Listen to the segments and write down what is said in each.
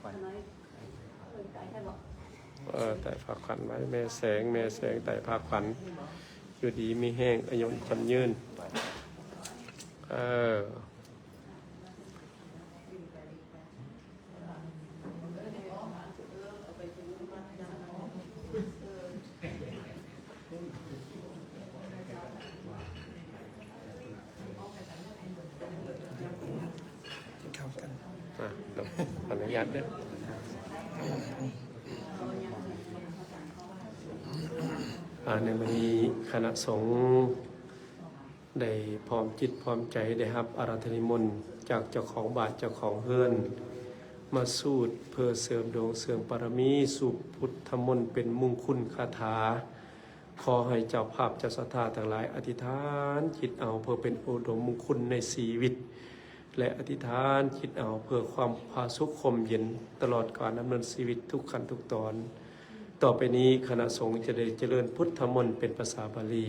ขวัญน้อยเอิ้นใจให้บอกเออแต่ผักขวัญไว้แม่แสงแม่แสงแต่ผักขวัญอยู่ดีมีแห้งอายุจำยืน เออ เข้ากัน อะเดี๋ยวาตเด้ออ่าในวันนี้คณะสงฆ์ได้พร้อมจิตพร้อมใจได้รับอาราธนิมนต์จากเจ้าของบาทเจ้าของเฮือน มาสูตรเพื่อเสริมดวงเสริมปรมีสุพุทธมนต์เป็นมุ่งคุณคาถา ขอให้เจ้าภาพเจ้าศรัทธาทั้งหลายอธิษฐานจิตเอาเพื่อเป็นโอดมมงคลในชีวิต และอธิษฐานคิดเอาเพื่อความพาสุขคมเย็นตลอดการดำเนินชีวิตทุกขั้นทุกตอน ต่อไปนี้คณะสงฆ์จะได้เจริญพุทธมนต์เป็นภาษาบาลี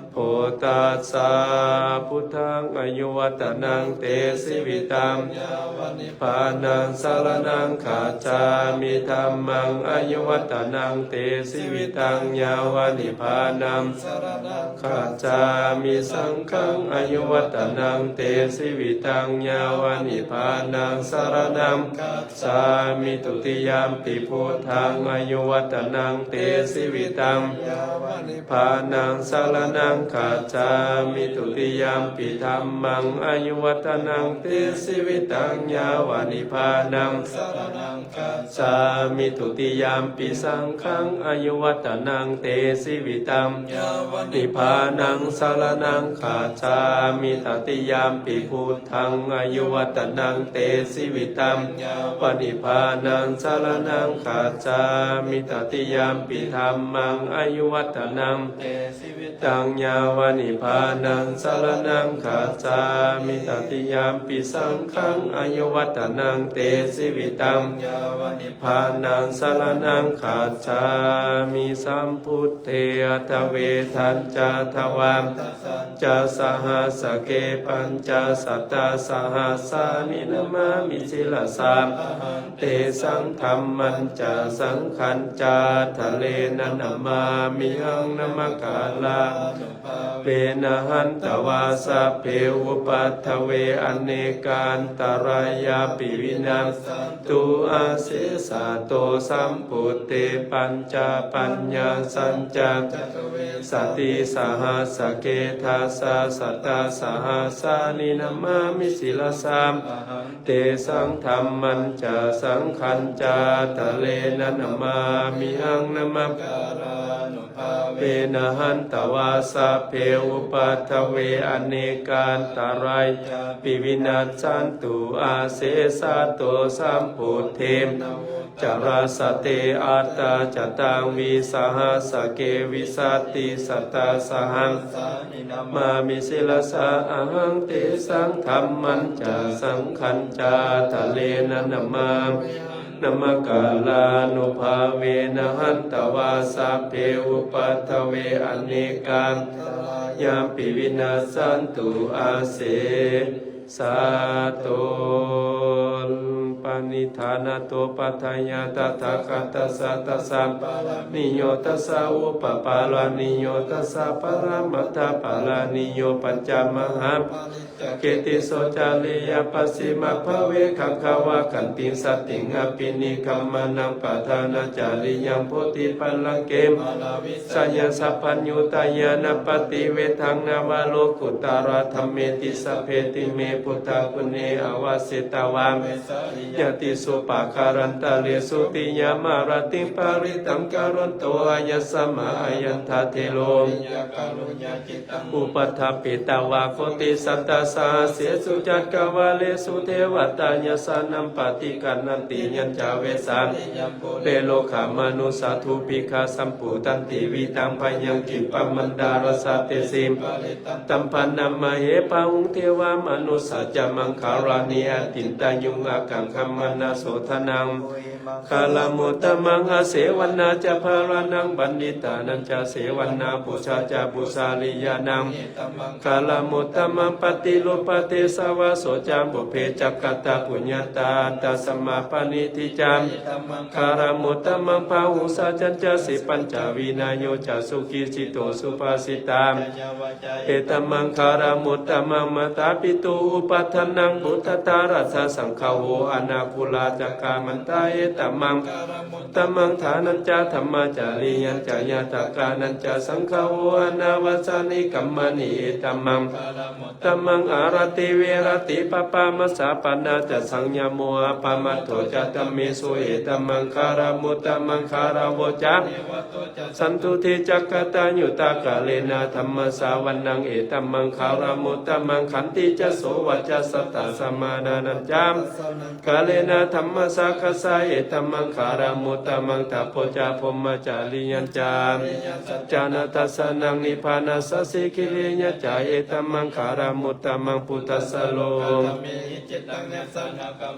พุทธัสสะพุทธังอายุวัตนังเตสิวิตังปาวนิพานังสารนังขาจามิธรรมังอายุวัตนังเตสิวิตังยาวนิพานังสารนังขาจามิสังฆังอายุวัตนังเตสิวิตังยาวนิพานังสารนังขาจามิตุติยามปิพุทธังอายุวัตนังเตสิวิตังยาวนิพานังสารนังขาจามิตุติยามปิธรรมังอายุวัตนังเตสิวิตังยาวานิพานังสารนังคัจฉามิตุติยามปิสังฆังอายุวัตนังเตสิวิตังยาวานิพานังสารนังคัจฉามิตติยามปิพุทธังอายุวัตนังเตสิวิตังยาวานิพานังสารนังคัจฉามิตติยามปิธรรมังอายุวัตนังเตสิวิตังยาวานิพานังสารนังคัจามิตติยามปิสังฆังอายุวัตนังเตสิวิตังยาวานิพานังสารนังคัจามิสัมพุทเทอทเวทันจาทวามจะสหัสเกปัญจสัตตาสหัสสามินามามิสิลสามเตสังธรรมันจะสังขันจาทะเลนันนามามิหังนมกาลาเปนะหันตวาสะเพวุปัทเวอเนการตรายาปิวินัสตุอาเสสะโตสัมปุเตปัญจปัญญาสัญจสติสหัสเกทาสะสัตตาสหัสานินามามิสิลสามเตสังธรรมันจะสังขันจาทะเลนันนามามิหังนมการานุภาเวนะหันตวาสะเพวุปัทเวอเนกาตารายปิวินาสันตุอาเสสะโตสัมปุเทมจาราสเตอัตาจตังวิสหัสเกวิสัตติสัตตาสหังมามิสิลสะอหังเตสังธรรมันจะสังขันจาทะเลนันนามา นมกาลานุภาเวนะหันตวาสาเพอุปัทเวอเนกันยามปิวินาสันตุอาเสสาตุล ปานิธานาโตปัฏฐายาตถาคตสัตสัมปานิโยตัสสะอุปปาลานิโยตัสสะปรมัตถปาลานิโยปัญจมหาเกติโสจาริยปัสสิมาภเวคังคาวากันติสตติงอปินิคัมมานังปะทานาจาริยังโพธิปัลลังเกมสัญญาสัพพัญญุตายานปฏิเวทังนาวาโลกุตาราธรรมเมติสเพติเมพุทธคุณเนอวาสิตาวามยติสุปาการันตะเลสุติยามารติปาริตังการุณโตอายัสสมาอายันทาเทโลอุปัฏฐปิตาวาโคติสัตตาสาเสสุจัตกวาเลสุเทวตาญาสานัมปฏิกันนันติยัญจาเวสังเปโลขามนุสาธุปิคาสัมปุตันติวิตังพยังกิปมันดารสาเตสิมตัมปันนัมมเหปะอุงเทวามนุสัจมังคารานิยตินตายุงอากังคมมนาโสทนัง คาลามุตตมังอาเสวันนาจะภารานังบัณฑิตานันจะเสวันนาปุชาจะปุสาลิยานังคาลามุตตมังปฏิโลปเตสวะโสจามบุเพจักกตาปุญญาตาตัสมาปณิทิจามคารามุตตมังภาหุสาจันจะสิปัญจวินายโยจะสุขีจิตโตสุภาสิตามเอตมังคารามุตตมังมตาปิตูอุปัฏฐนังพุทธตารัสสังฆโวอนาคุลาจักกามันตาเอตมังตมังฐานัญจาธรรมจาริยัญจายาตากานัญจาสังฆโวอนาวสานิกัมมณีเอตมังตมังอารติเวรติปปามัสสะปนาจะสังยโมอาปามัตโตจะตัมเมสุเอตมังคารามุตตมังคาราวจักสันตุเทจักกตายุตากาเลนะธรรมสาวันนังเอตมังคารามุตตมังขันติจะโสวัจจะสตตาสมานานันจามกาเลนะธรรมสาคสาเอตมังคารามุตตมังตาโพจาพมจาริยัญจามจานาตัสนังนิพานาสสิกิเลญจาเอตมังคารามุตตมังพุทธสโลม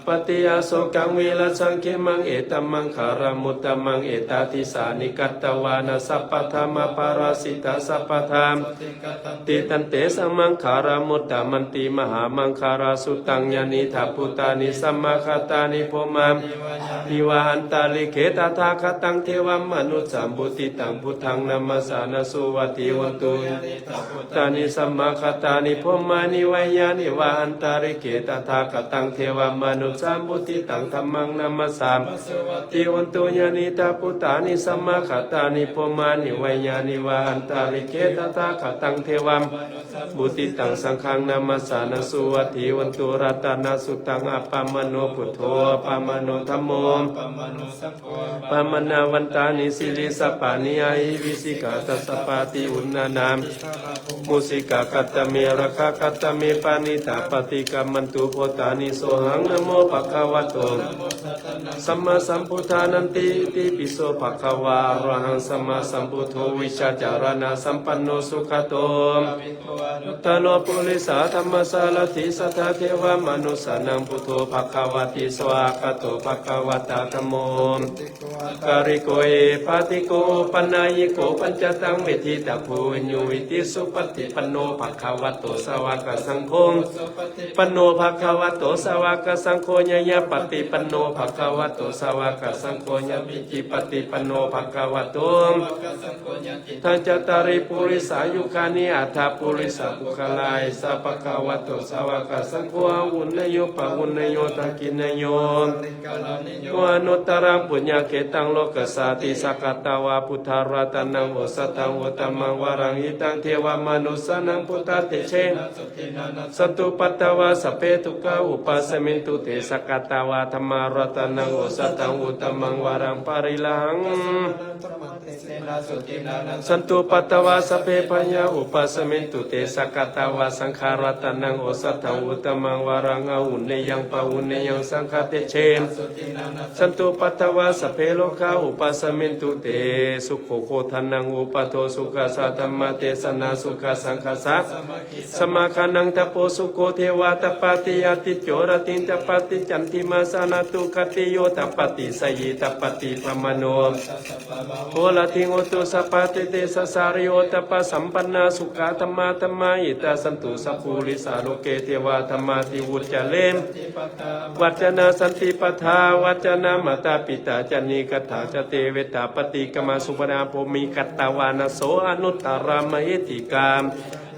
ปฏิยาโสกังวีลสังเขมังเอตัมมังคารามุตตมังเอตาติสานิกัตตวานาสัพพธรรมปาราสิตาสัพพธรรมติตันเตสัมมังคารามุตตมันติมหามังคาราสุตังยานิทัพพุตานิสัมมาคตานิโพมามนิวาหันตาลิเขตทาคตังเทวมนุสสัมบุติตังพุทธังนัมมสานสุวัติวันตุตานิสัมมาคตานิโพมานิวายานิวาหันตาลิเขตทาคตังเทวมนุสสัมบุติตังธรรมังนัมมสามติวันตุญานิตาพุตานิสัมมาคตานิโพมานิวายานิวาหันตาลิเขตทาคตังเทวมบุติตังสังฆังนัมมสานสุวัติวันตุรัตนาสุตังอปามโนพุทโธอปามโนธรรมโมปามนาวันตานิสิลิสปานิอาหิวิสิกาตัสปาติอุณนานามมุสิกากัตตเมระคะกัตตเมปานิตาปฏิกรรมันตุโพตานิโสหังนโมภะคะวะโตสัมมาสัมพุทธานันติติปิโสภะคะวะระหังสัมมาสัมพุทโธวิชาจารณะสัมปันโนสุขโตตโนปุริสาธรรมสารติสัทธเทวมนุสนังพุทโธภะคะวะติสวากโตภะคะวะตาธรรมโมการิโกเอปาติโกปัญญายโกปัญจตังเมธิตาภูญญูวิติสุปฏิปันโนภะคะวะโตสวากสังโฆปันโนภะคะวะโตสวากสังโฆญะยะปฏิปันโนภะคะวะโตสวากสังโฆญะวิจิปฏิปันโนภะคะวะโตทันจตาริปุริสายุคานิอัฏฐปุริสาปุคลายสัพพะคะวะโตสวากสังโฆอุณโยปะอุณโยตะกินโยวานุตรังปุญญาเกตังโลกสาติสักตาวาพุทธารัตนังโอสตังโอตมังวารังอิตังเทวามนุสนังพุทธเตเชนสันตุปัตตวาสพเพทุกาอุปัสสมินตุเตสักตาวาธรรมารัตนังโอสตังโอตมังวารังปาริลังสันตุปัตตวาสพเพปัญญาอุปัสสมินตุเตสักตาวาสังขารัตนังโอสตังโอตมังวารังอาหุนเนยังปะหุนเนยังสังฆเตเชนสันตุปัตตวาสพเพโลกาอุปัสสมินตุเตสุขโขโคทานังอุปโทสุขัสสะธรรมเตสนาสุขสังคัสสะสมาคานังตะโปสุโคเทวาตปาติยติโจรตินตปาติจันติมาสานาตุคติโยตปติสยิตปติพมโนโหลทิงโอตุสปาติเตสสาริโอตปสัมปันนาสุขาธรรมาธรรมาอิตาสันตุสัพพุริสาโลเกเทวาธรรมาติวุจเลมวัจนาสันติปทาวัจนนามาตาปิตาจันนีกถาจเตเวตาปฏิกมาสุปนาภมีกัตตาวานาโสอนุตตารามเหติกาม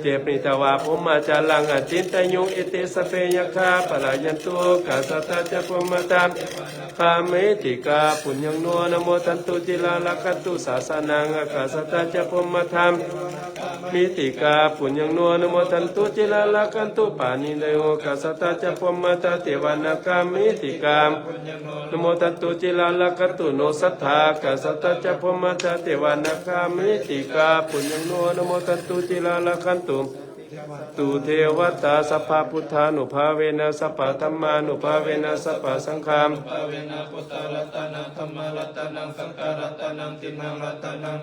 เจปนิตวาภมาจาลังอจินตยุงเอเตสเปยคาปลายันตุกาสตาจะพมตามคาเมติกาปุญญังโนนโมตันตุจิลาลกัตตุสาสนังอากาสตาจะพมธรรมมิติกาปุญญงนัวนโมทันตุจิลาลกันตุปานิเดโอกัสตาจะพมตาเทวานากามิติกามนโมทันตุจิลาลกันตุโนสัทธากัสตาจะพมตาเทวานากามิติกาปุญญงนัวนโมทันตุจิลาลักันตุ ตุเทวตาสัพพพุทธานุภาเวนะสัพพะธรรมานุภาเวนะสัพพะสังฆามภาเวนะพุทธรัตนังธรรมรัตนังสังฆรัตนังตินังรัตนัง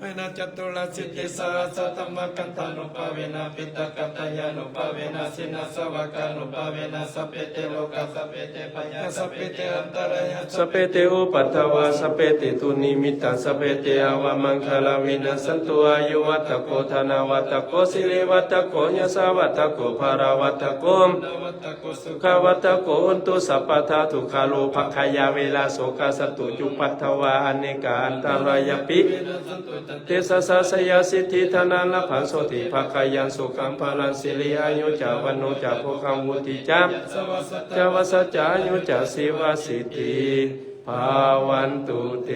เวนะจตุรสิทธิสารสธรรมกันธานุภาเวนะปิตกัตยานุภาเวนะสินัสวกานุภาเวนะสัพเพเตโลกัสัพเพเตปัญญาสัพเพเตอันตรายะสเปเตอุปัฏฐวาสเปเตตุนิมิตังสเปเตอวามังคลาวินัสสันตุอายุวัตโกธนาวัตโกสิริววัตโกยสาวัตโกภาราวัตโกวัตโกสุขวัตโกอุนตุสัพพทาทุกขาโลภคายาเวลาโสกาสตุจุปัฏฐวาอเนกาอันตรายปิเตสสะสยาสิทธิธนาลภันโสติภคายันสุขังพลังสิริอายุจาวันโนจาภคังวุติจามสวัสดิ์จาวสจายุจาสิวาสิติภาวันตุเต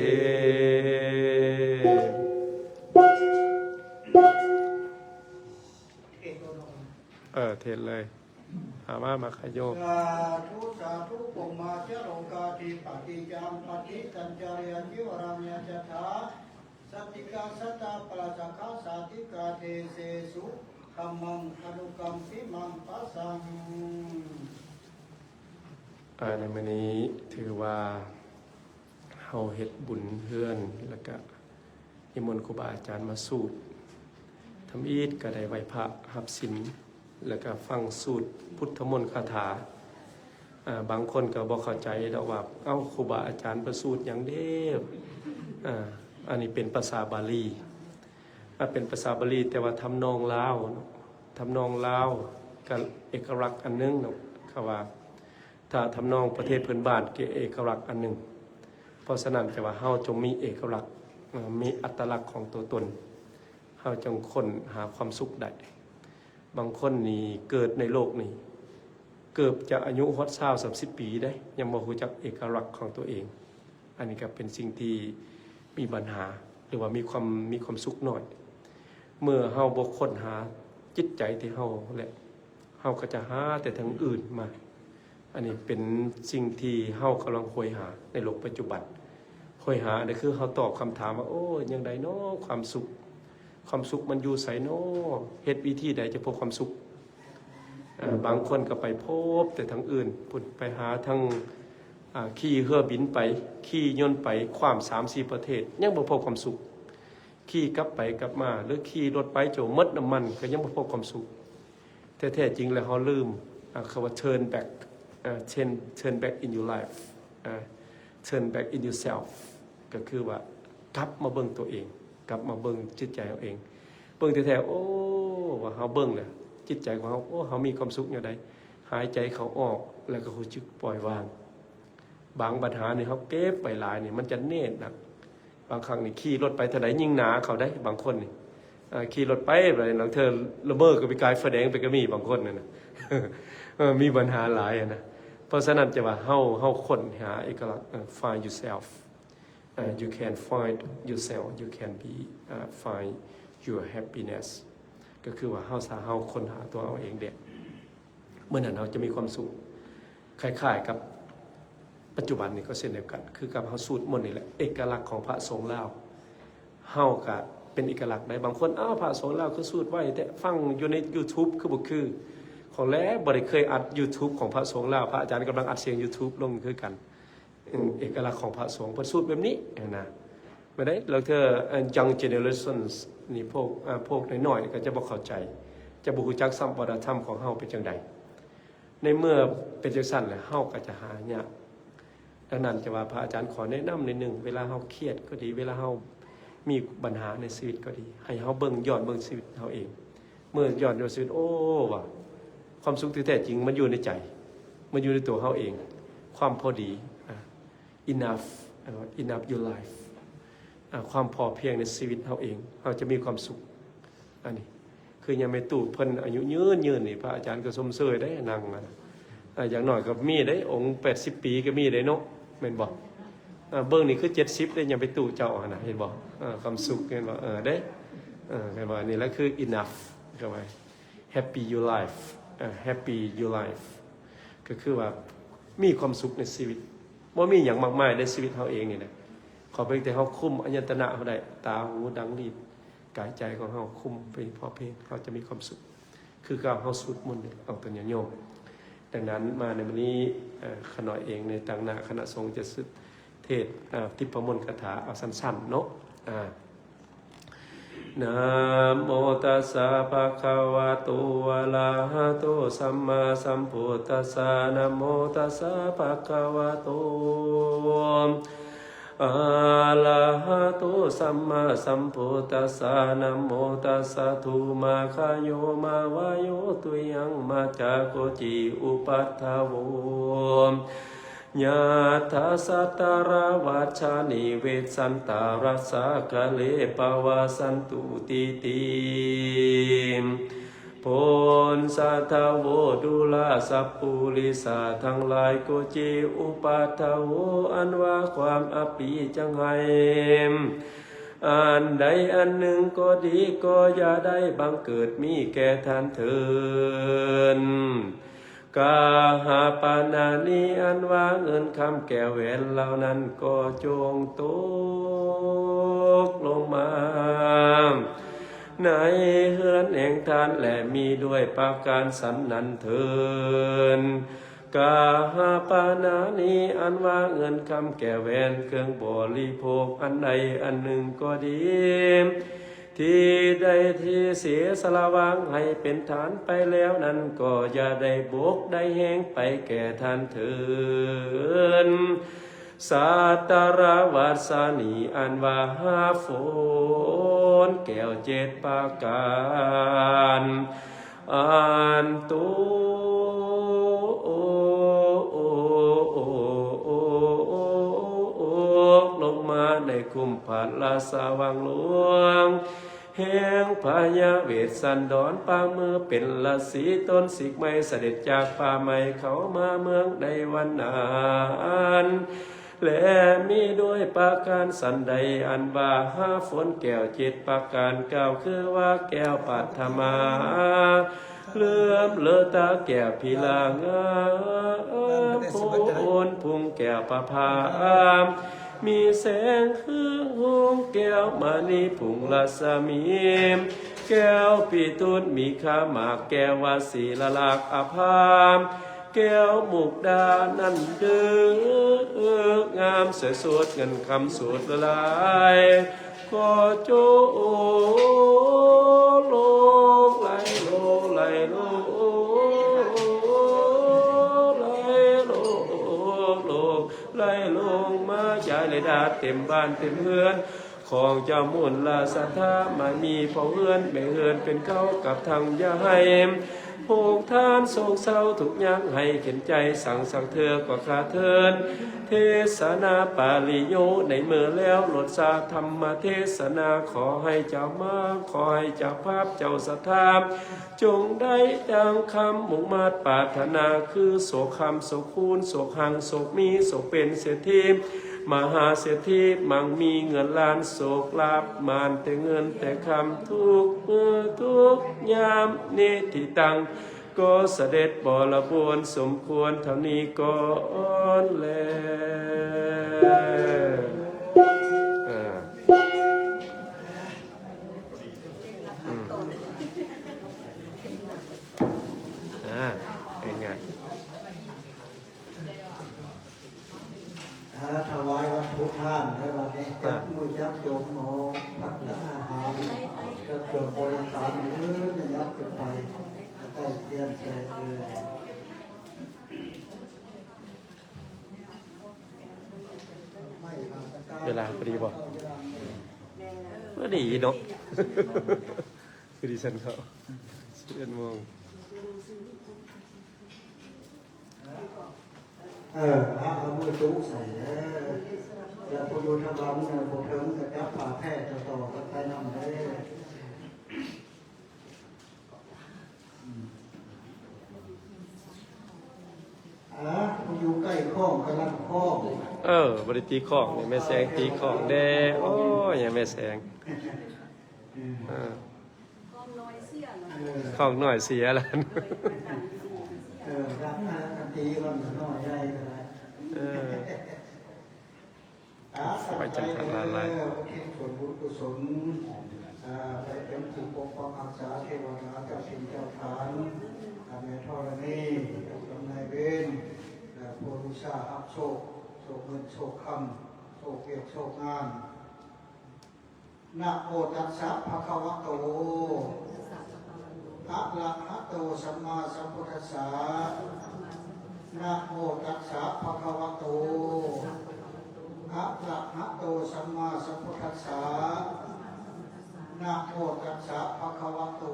เออ เทศเลยหามามาขยโยกสาธุสาธุปุมมาเจโรกาติปฏิจามปฏิสัญจาริยันยิวรามยจถาสัตติกาสัตตาปราจักขาสาธิกาเทเสสุขมังอนุกรรมปิมังปัสสังอ่าในวันนี้ถือว่าเฮาเฮ็ดบุญเฮือน แล้วก็นิมนต์ครูบาอาจารย์มาสูตรทำอีดก็ได้ไหวพระหับศีล แล้วก็ฟังสูตรพุทธมนต์คาถา บางคนก็บ่เข้าใจดอกว่า เอ้าครูบาอาจารย์ประสูตรหยังเด้ออ่าอันนี้เป็นภาษาบาลีอ่าเป็นภาษาบาลีแต่ว่าทำนองลาวเนาะทำนองลาวกับเอกลักษณ์อันหนึงเนะเขาว่า ถ้าทำนองประเทศเพื่อนบ้านเกเอกลักษณ์อันหนึ่งเพราะฉะนั้นจะว่าเฮาจงมีเอกลักษณ์มีอัตลักษณ์ของตัวตนเฮาจงคนหาความสุขได้ บางคนนี่เกิดในโลกนี้ เกิดจะอายุฮอดเศร้าสามสิบปีได้ ยังบ่รู้จักเอกลักษณ์ของตัวเอง อันนี้ก็เป็นสิ่งที่มีปัญหา หรือว่ามีความมีความสุขหน้อย เมื่อเฮาบ่ค้นหาจิตใจที่เฮาแหละเฮาก็จะหาแต่ทางอื่นมา อันนี้เป็นสิ่งที่เฮากำลังคอยหาในโลกปัจจุบันคอยหาเนี่คือเฮาตอบคำถามว่าโอ้ยยังไดเนาะความสุข ความสุขมันอยู่ไสเนาะเฮ็ดวิธีใดจะพบความสุขบางคนก็ไปพบแต่ทางอื่นพุ่นไปหาทางขี่เรือบินไป ขี่ยนไปความ3-4ประเทศ ยังบ่พบความสุข ขี่กลับไปกลับมา หรือขี่รถไปโจมดน้ำมัน ก็ยังบ่พบความสุขแท้ๆจริงแล้วเขาลืมอ่าคำว่า turn back อ่า turn turn back in your life turn back in yourself ก็คือว่ากลับมาเบิ่งตัวเอง กลับมาเบิ่งจิตใจเราเอง เบิ่งแท้ๆโอ้ว่าเขาเบิ่งเลยจิตใจของเขาโอ้เขามีความสุขอย่างใดหายใจเขาออกแล้วก็รู้จึกปล่อยวาง บางปัญหาเนี่ยเขาเก็บไปหลายเนี่ยมันจะเนตหนักบางครั้งนี่ขี่รถไปเท่าไหยิ่งหนาเขาได้บางคนนี่ขี่รถไปไปหลังเธอละเมอก็ไปกายไฟแดงไปก็มีบางคนน่ะนะมีปัญหาหลายนะเพราะฉะนั้นจะว่าเฮาเฮาค้นหาเอกลักษณ์ find yourself อ่า you can find yourself you can be อ่า find your happiness ก็คือว่าเฮาสาเฮาค้นหาตัวเราเองเด็กเมื่อนั้นเราจะมีความสุขคล้ายๆกับปัจจุบันนี้ก็เช่นเดียวกัน คือกับเฮาสูตรมนต์นี่แหละเอกลักษณ์ของพระสงฆ์ลาวเฮาก็เป็นเอกลักษณ์ได้บางคนอ้าวพระสงฆ์ลาวคือสูตรไว้ แต่ฟังอยู่ใน YouTube คือบ่คือ ของแล้วบ่ได้เคยอัด YouTube ของพระสงฆ์ลาวพระอาจารย์กำลังอัดเสียง YouTube ลงคือกัน เอกลักษณ์ของพระสงฆ์เพิ่นสูตรแบบนี้นะไม่ได้แล้วเธอ young generations นี่พวกพวกน้อยๆก็จะบ่เข้าใจ จะบ่รู้จักสัมปวัฒนธรรมของเฮาเป็นจังใดในเมื่อเป็นจังซั่นแล้วเฮาก็จะหายากดังนั้นจะว่าพระอาจารย์ขอแนะนำในหนึ่งเวลาเฮาเครียดก็ดี เวลาเฮามีปัญหาในชีวิตก็ดี ให้เฮาเบิ่งย้อนเบิ่งชีวิตเฮาเอง เมื่อย้อนดูชีวิตโอ้ว่าความสุขที่แท้จริงมันอยู่ในใจ มันอยู่ในตัวเฮาเอง ความพอดี enough enough your life ความพอเพียงในชีวิตเฮาเองเฮาจะมีความสุขอันนี้คือยังไม่ตู่เพิ่นอายุยืนยืนนี่พระอาจารย์ก็สมเสยได้นั่งอะนะอ่าอย่างหน้อยก็มีได้องค์แปดสิบปีก็มีได้เนาะแม่นบอกเบิ่งนี่คือเจ็ดสิบได้ยังไปตู่เจ้าหั่นนะเห็นบอกความสุขเห็นบอกเออได้เออกันว่านี่แหละคือ enough ก็ไว้ happy your life happy your life ก็คือว่ามีความสุขในชีวิต ว่ามีอย่างมากมายในชีวิตเขาเองนี่นะขอเพียงแต่เขาคุมอัญตนะเขาได้ตาหูดังดีดกายใจของเขาคุมไปพอเพียงเขาจะมีความสุข คือการเขาสุดมนต์เนี่ยเอาตัวอย่างโยมดังนั้นมาในวันนี้ขน่อยเองในต่างหน้าคณะสงฆ์จะสึดเทศทิพมนต์คาถาเอาสั้นๆเนาะ นะโมตัสสะภะคะวะโตอะระหะโตสัมมาสัมพุทธัสสะนะโมตัสสะภะคะวะโตอะระหะโตสัมมาสัมพุทธัสสะนะโมตัสสะทุมาคาโยมาวาโยตุยังมาจากโกจิอุปัฏฐาโว ยาทาสัตาราวัชานิเวสันตารัสสะกะเลปวาสันตุติติโพนสัทาโวดุลาสัพปุริสาทั้งหลายโกจิอุปัฏฐาโวอันว่าความอปีจังไห้อันใดอันหนึ่งก็ดีก็อย่าได้บังเกิดมีแก่ท่านเถิน กาหาปานานีอันว่าเงินคำแก้วแหวนเหล่านั้นก็จงตกลงมา ในเฮือนแห่งทานและมีด้วยปาการสันนันเทินกาหาปานานีอันว่าเงินคำแก้วแหวนเครื่องบริโภคอันใดอันหนึ่งก็ดี ที่ได้ที่เสียสละวางให้เป็นฐานไปแล้วนั้นก็อย่าได้บกได้แห้งไปแก่ท่านเถินสาตราวัสานีอันว่าหาฝนแก้วเจ็ดปาการอันตุ มาในคุมผัดลาสาวังหลวงแห่งพายาเวทสันดอนป่าเมื่อเป็นละสีต้นสิกไม่เสด็จจากป่าไม่เขามาเมืองใดวันนานและมีด้วยปาการสันใดอันว่าห้าฝนแก้วเจ็ดปาการเก้าคือว่าแก้วปัทมาเลื่อมเลอตาแก้วพิลางาโคนพุงแก้วประพามี มีแสงคือหงแก้วมานีผุงละสมีมแก้วปีตุนมีขาหมากแก้ววาสีละลากอภามแก้วมุกดานั่นเดืองามสวยสดเงินคำสวดละลายก็โจ เลยดาเต็มบ้านเต็มเฮือนของเจ้ามุนลาสัทธามามีพอเฮือนแม่เฮือนเป็นเก้ากับทางยาให้ผูกทานโศกเศร้าทุกอยางให้เข็นใจสั่งสั่งเธอก็คาเทิน เทศนาปาลิโยในเมื่อแล้วหลดสาธรรมเทศนาขอให้เจ้ามาขอให้เจ้าภาพเจ้าสถาจงได้ดังคำมุ่งมาตปรารถนาคือโสคำโสคูณโสหังโสมีโสเป็นเศรษฐี มหาเศรษฐีมั่งมีเงินล้านโศกลาบมานแต่เงินแต่คำทุกมือทุกยามนิทิตัง ก็เสด็จบรบวนสมควรเท่านี้ก็อ่อนแล้วายวัตถุทานในวันนี้จับมือจับโยมโมพักและอาหารก็เกิดบริการหรือจะยับขึ้นไปใกล้เตียนใจเลยเวลาพอดีบ่ก็ดีเนาะคือดิฉันเขาสิบเอ็ดโมงเออพระเอามือจุกใส่เออ แล้วพออยู่ทางลำเนี่ยพอถึงจะจับป่าแพทย์จะต่อกันไปนำได้อืมอะพออยู่ใกล้ข้องกำลังข้องเออบริตีของนี่แม่แสงตีของแดโอ้ยยังแม่แสงเออก้อนน้อยเสี้ยเนาะเออของหน่อยเสียแล้วเออรับนะกันตีกันหน่อยใหญ่ก็ได้ เอออ่าไปจังหวัดอะไรเอออุทิศส่วนบุญกุศลอ่าไปเป็นผู้ปกป้องรักษาเทวดาเจ้าสิ่งเจ้าทานอาแม่ธรณีเจ้ากำนายเวรและผู้รู้ชาอับโชคโชคเงินโชคคำโชคเกียรติโชคงานนะโมตัสสะภะคะวะโตอะระหะโตสัมมาสัมพุทธัสสะนะโมตัสสะภะคะวะโตะระหะโตสัมมาสัมพุทธัสสะนะโมตัสสะภะคะวะโต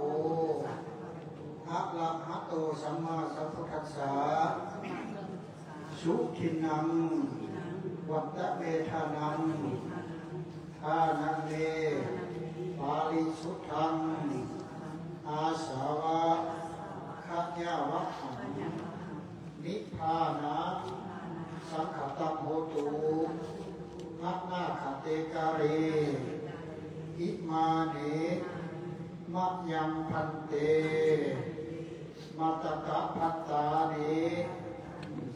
อะระหะโตสัมมาสัมพุทธัสสะสุขินังวัตตะเมธานังทานังเมปาริสุทธัง อาสาวะขัญญาวัฏังนิพพานะสังขตังโหตุนักนาคเตการีอิมานิมัจยังพันเตมาตกะพัตตานิ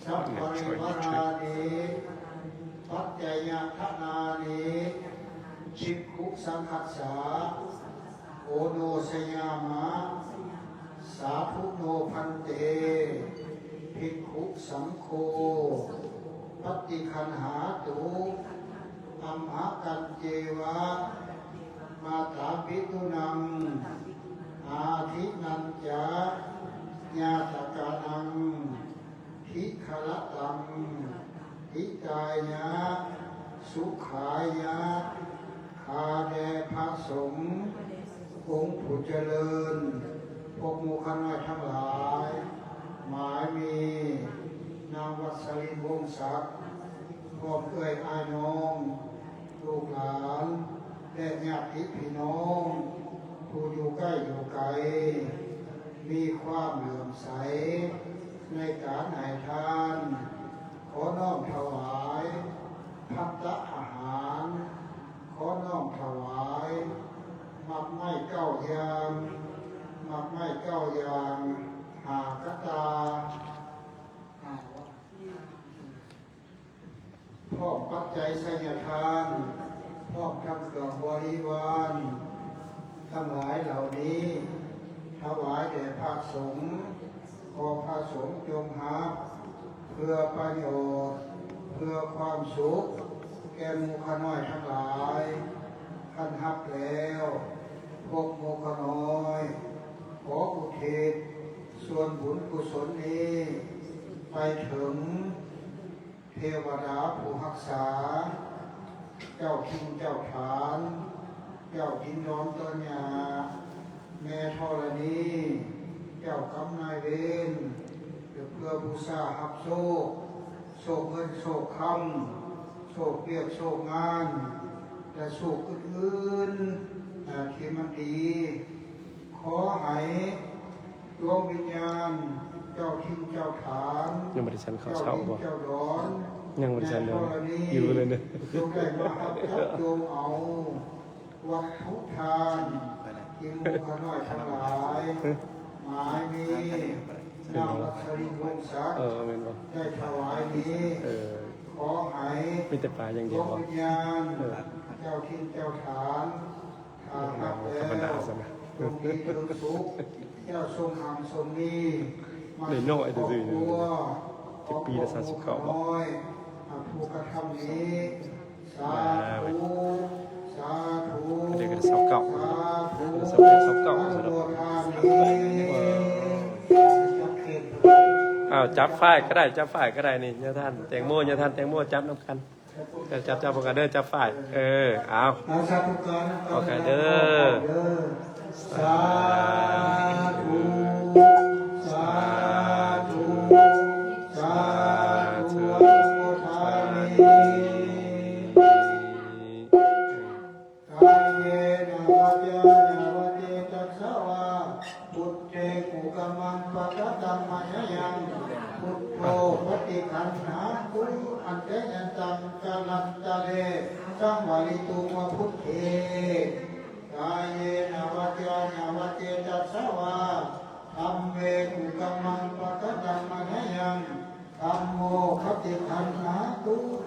สัพปริวารานิปัจจยทนานิชิกขุสังคัสสา โอโนสยามะ สาธุโน พันเตภิกขุสังโฆปฏิคันหาตุอัมหากันเจวะ มาถาภิตุนัง อาทินันจาญาตกานังทิขละตังทิกายะ สุขายะ คาแดพระสงฆ์องค์ผู้เจริญ พวกหมูขน้อยทั้งหลาย หมายมีนางวัสลินวงศักดิ์พร้อมเอ่ยอายน้องลูกหลานและญาติพี่น้อง ผู้อยู่ใกล้อยู่ไกล มีความเหลื่อมใส ในการให้ทาน ขอน้อมถวายพัตตะอาหาร ขอน้อมถวายมักไม่เก้าอยาง มักไม่เก้าอยาง หากตาหาวะพ่อปัจจัยสัญทานพ่อมทำเครื่องบริวารทั้งหลายเหล่านี้ ถวายแด่พระสงฆ์ขอพระสงฆ์จงหาเพื่อประโยชน์ เพื่อความสุข แก่มูขน้อยทั้งหลายท่านฮับแล้วพวกมูขน้อย ขออุทิศส่วนบุญกุศลนี้ ไปถึงเทวดาผู้รักษา เจ้าคิงเจ้าฐาน เจ้าดินร้อนต้นยาแม่ธรณีเจ้ากำนายเวรเพื่อบูชาหับโชคโชคเงินโชคคำโชคเรียกโชคงานและโชคอื่นๆอ่าที่มันดี ขอให้ดวงวิญญาณ เจ้าทิงเจ้าฐานยังไม่ได้ฉันข้าวเช้าบ่เจ้าดอนยังไม่ได้ฉันเลยอยู่เลยเนี่ยจงได้มาหับจับโยมเอาวัตถุทานที่หมูขน้อยทั้งหลายหมายมีนางรัชรินวงศ์ศักดิ์เออแม่นบ่ได้ถวายนี้เออขอให้มีแต่ปลาอย่างดเดียววงบ่วิญญาณเจ้าทินเจ้าฐานทางหักแล้ว ธรรมดาซะนะจงมีถึงสุขเจ้าทรงหามทรงนี้มาได้น้อยซื่อๆครอบครัวจะปีละ39บาทน้อยผู้กระทำนี้สาธุสาธุเดี๋ยวก็จะเศร้าเก่าสาธุเศร้าเก่าเศร้าเก่าอซะนุแล้วโมทามิจักเขตอ้าวจับฝ้ายก็ได้จับฝ้ายก็ได้นี่ญาท่านแตงโมญาท่านแตงโมจับน้ำกันจับจับจับพวกกันเด้อจับฝ้าย เออ เอาอาสาธุการนะขอกันเด้อ ส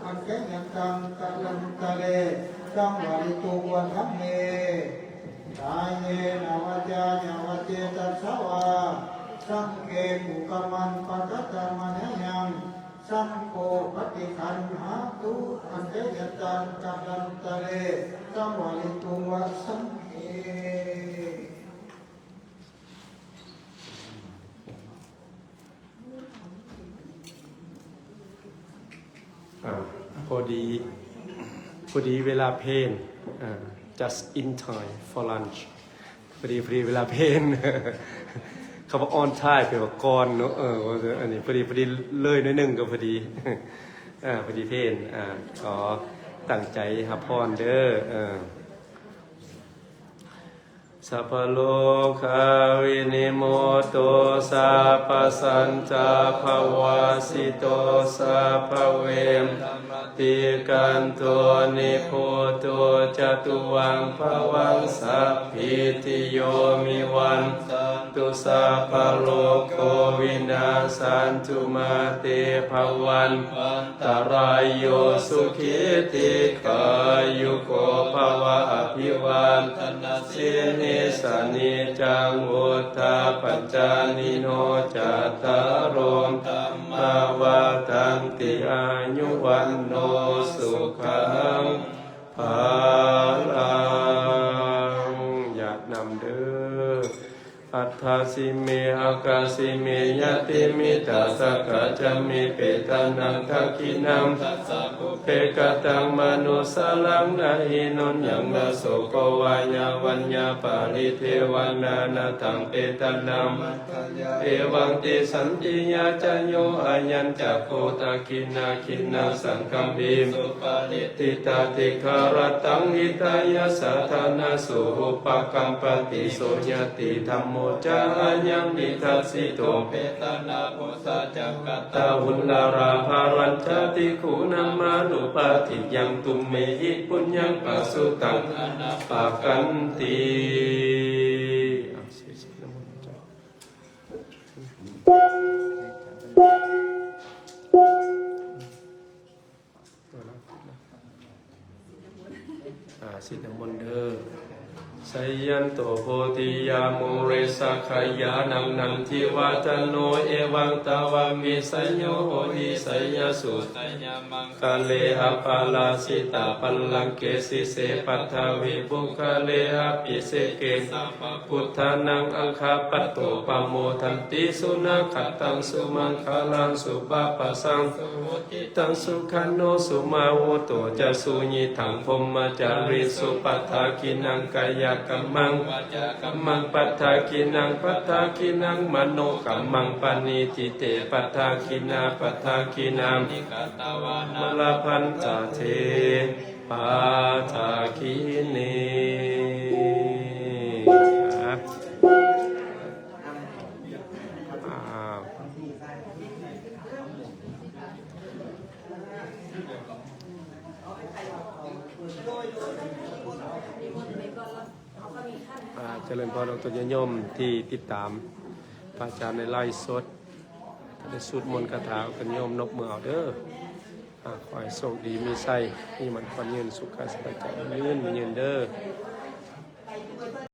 อันแก่ยังตังตะลังตะเลตังวาริตุวะทัมเมกายเนนวจายาวเจตัสาวาสังเกตุกมันปะกัตมะนยังสังโฆปฏิคันหาตุอันเตยตังตะลังตะเลสังวาลิตุวะสัง ดีพอดีเวลาเพน just in time for lunch พอดีพอดีเวลาเพนคำว่า on time แปลว่าก่อนเนอะเอออันนี้พอดีพอดีเลยนิดนึงก็พอดีอ่าพอดีเพนอ่าขอตั้งใจฮับพรเด้อเออสัพพโลกาวินิโมโตสัพพสัญจาภวาสิโตสัพพเวม ติกันตัวนิโพตัวจตุวังภวังสัพพิติโยมิวันตุสัพโลกโควินาสันตุมาเตภวันตรายโยสุขิติขายุโกภวะอภิวันตนาสินิสานิจังวุธาปัจจานิโนจัตตารมตัม ภาวาตันติอายุวันโนสุขังภา อัตถาสิเมอากาสิเมยติมิตาสกะจะมิเปตานังทักขินังทัสสะภุเพกตังมนุสลังนาหินนยังนาโสกวายาวัญญาปาริเทวันานาตังเปตานังเอวังติสันติยาจัญโยอายัญจักโคตาคินาคินาสังคัมบิมสุปาลิติตาติคารตังหิตายาสัทานาสุหุปกัมปติโสยติธรรมโมจายังนิทัสสิโตเปตนาโพสะจักกตาหุลลาราภารัญชาติคูนามานุปาทิยังตุมเมหิปุญญังปัสสุตังอนาปากันติอะเสียชีวิตน้ำมันต์จ้ะอาสิทธมนต์เดอ สยันโตโพธิยามุเรสัขยานังนันทิวัตโนเอวังตาวามิสัญโยโหติสัยสุสัญญมังคะเลหะปาลาสิตาปัลลังเกสิเสปัทาวิบุคะเลหะปิเสเกสัพพุทธานังอังคาปโตปโมทันติสุนัขตังสุมังคลังสุปปะสังสุติตังสุขันโนสุมาวุโตจะสุญิทังพมจาริสุปัฏฐากินังกายกรรมังวาจากรรมังปัฏฐากินังปัฏฐากินังมโนกรรมังปณิทิเตปัฏฐากินาปัฏฐากินังนิกตวานมลพันจเทปัฏฐากินี เจริญพรดรยมที่ติดตามพระอาจารย์ในไล่สดถ้าได้สูตรมนต์คาถากันโยมนกมือเอาเด้ออ่าขอให้โชคดีมีไส้มีมันความยืนสุขสบายใจมีเงินมีเงินเด้อ